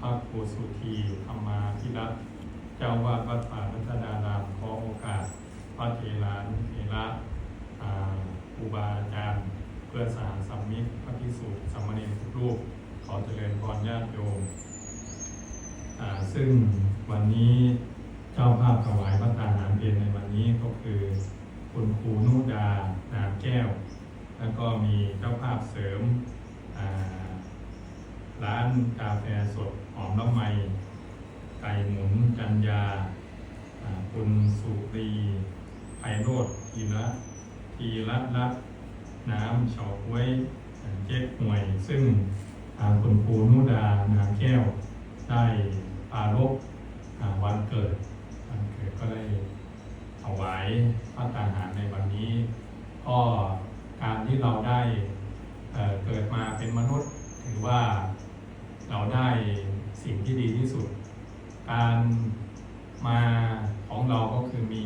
พระครูสุธีธรรมาธิรัตเจ้าวาดวัดป่ารัตดารามขอโอกาสพระเถรานุเถระอ่าครูบาอาจารย์ เพื่อนสหสัมมิตรพระภิกษุสามเณรทุกรูป ขอเจริญพรญาติโยมซึ่งวันนี้เจ้าภาพถวายพระทานอาหารเพลในวันนี้ก็คือคุณครูนุดานามแก้ว แล้วก็มีเจ้าภาพเสริมอ่า ร้านกาแฟสดหอมน้ำไม ไก่หมุนจันยา คุณสุรีไพโรธทีละทีรัตน์รัตน์น้ำเฉาก้วยเจ๊กหวย ซึ่งอ่าคุณครูนุดา นาแก้ว ได้ปารบอ่าวันเกิดวันเกิดก็ได้ถวายพระตาหารในวันนี้ ก็การที่เราได้เกิดมาเป็นมนุษย์ถือว่า เราได้สิ่งที่ดีที่สุด การมาของเราก็คือมี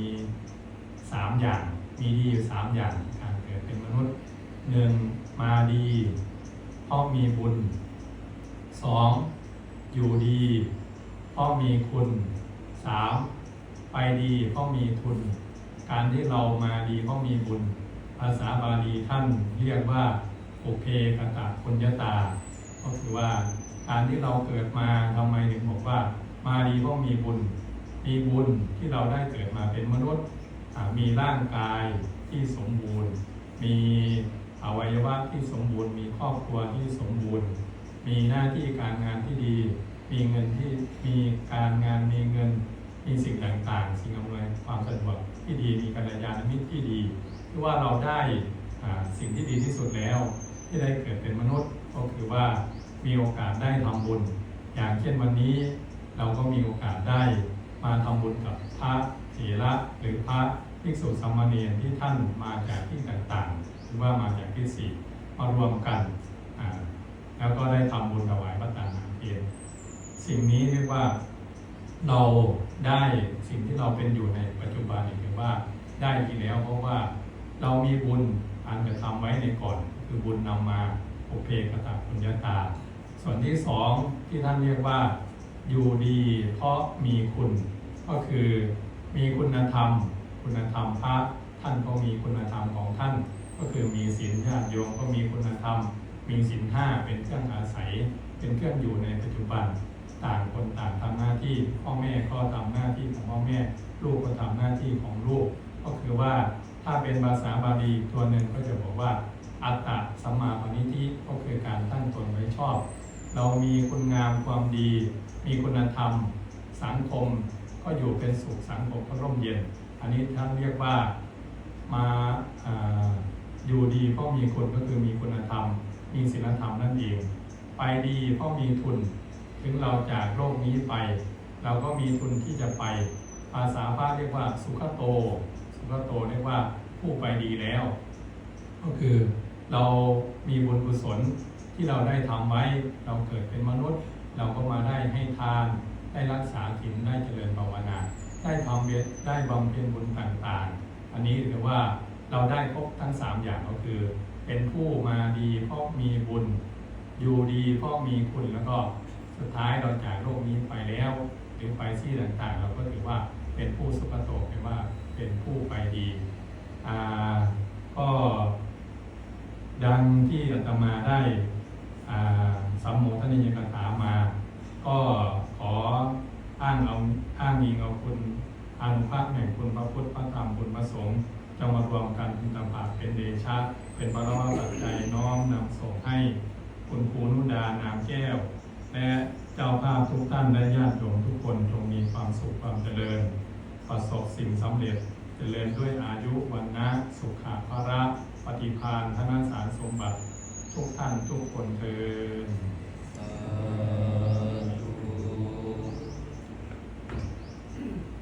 สามอย่าง มีดีอยู่สามอย่างการเกิดเป็นมนุษย์หนึ่งมาดีเพราะมีบุญสองอยู่ดีเพราะมีคุณสามไปดีเพราะมีทุน การที่เรามาดีเพราะมีบุญ ภาษาบาลีท่านเรียกว่าโอเพกตะคุญญตา ก็คือว่าการที่เราเกิดมาทำไมถึงบอกว่า มาดีเพราะมีบุญ มีบุญที่เราได้เกิดมาเป็นมนุษย์ มีร่างกายที่สมบูรณ์ มีอวัยวะที่สมบูรณ์ มีครอบครัวที่สมบูรณ์ มีหน้าที่การงานที่ดี มีเงินที่มีการงานมีเงิน มีสิ่งต่างๆ สิ่งอำนวยความสะดวกที่ดี มีกัลยาณมิตรที่ดีที่ว่าเราได้สิ่งที่ดีที่สุดแล้ว ที่ได้เกิดเป็นมนุษย์ก็คือว่า มีโอกาสได้ทำบุญ อย่างเช่นวันนี้เราก็มีโอกาสได้มาทำบุญกับพระเถระหรือพระภิกษุสามเณรที่ท่านมาจากที่ต่างๆ หรือว่ามาจากที่สี่มารวมกัน แล้วก็ได้ทำบุญถวายพระตาหารเพลสิ่งนี้เรียกว่าเราได้สิ่งที่เราเป็นอยู่ในปัจจุบันนี่ถือว่าได้ที่แล้ว เพราะว่าเรามีบุญอันกระทำไว้ในก่อน คือบุญนำมาโอเพกตะปุญญาตา ส่วนที่สองที่ท่านเรียกว่าอยู่ดีเพราะมีคุณ ก็คือมีคุณธรรม คุณธรรมพระท่านก็มีคุณธรรมของท่าน ก็คือมีศีลญาติโยมก็มีคุณธรรม มีศีลห้าเป็นเครื่องอาศัย เป็นเครื่องอยู่ในปัจจุบัน ต่างคนต่างทำหน้าที่พ่อแม่ก็ทำหน้าที่ของพ่อแม่ ลูกก็ทำหน้าที่ของลูก ก็คือว่าถ้าเป็นภาษาบาลีตัวหนึ่งก็จะบอกว่าอัตตะสัมมาปณิธิก็คือการตั้งตนไว้ชอบ เรามีคุณงามความดี มีคุณธรรม สังคมก็อยู่เป็นสุขสังคมก็ร่มเย็น อันนี้ท่านเรียกว่ามาอาอยู่ดีเพราะมีคุณก็คือมีคุณธรรม มีศีลธรรมนั่นเอง ไปดีเพราะมีทุน ถึงเราจากโลกนี้ไป เราก็มีทุนที่จะไป ภาษาพระเรียกว่าสุขโต สุขโตเรียกว่าผู้ไปดีแล้ว ก็คือเรามีบุญกุศล ที่เราได้ทำไว้เราเกิดเป็นมนุษย์ เราก็มาได้ให้ทาน ได้รักษาศีลได้เจริญภาวนา ได้ทำเวทได้บำเพ็ญบุญต่างๆ อันนี้ถือว่าเราได้ครบทั้งสามอย่างก็คือ เป็นผู้มาดีเพราะมีบุญ อยู่ดีเพราะมีคุณแล้วก็สุดท้ายเราจากโลกนี้ไปแล้วหรือไปที่ต่างๆ เราก็ถือว่าเป็นผู้สุขโตเป็นว่าเป็นผู้ไปดีอ่าก็ดังที่อาตมาได้ มโมทนิยกถามา ก็ขออ้างเอาอ้างอิงเอาคุณอนุภาพแห่งคุณพระพุทธพระธรรมคุณพระสงฆ์จะมารวมกันเป็นตำผาเป็นเดชะ เป็นปรมาปัจจัยน้อมนำส่งให้คุณครูนุดานามแก้ว และเจ้าภาพทุกท่านและญาติโยมทุกคนจงมีความสุขความเจริญ ประสบสิ่งสำเร็จเจริญด้วยอายุวันนะสุขภาระปฏิภาณธนสารสมบัติ ทุกท่านทุกคนเทิน ああ。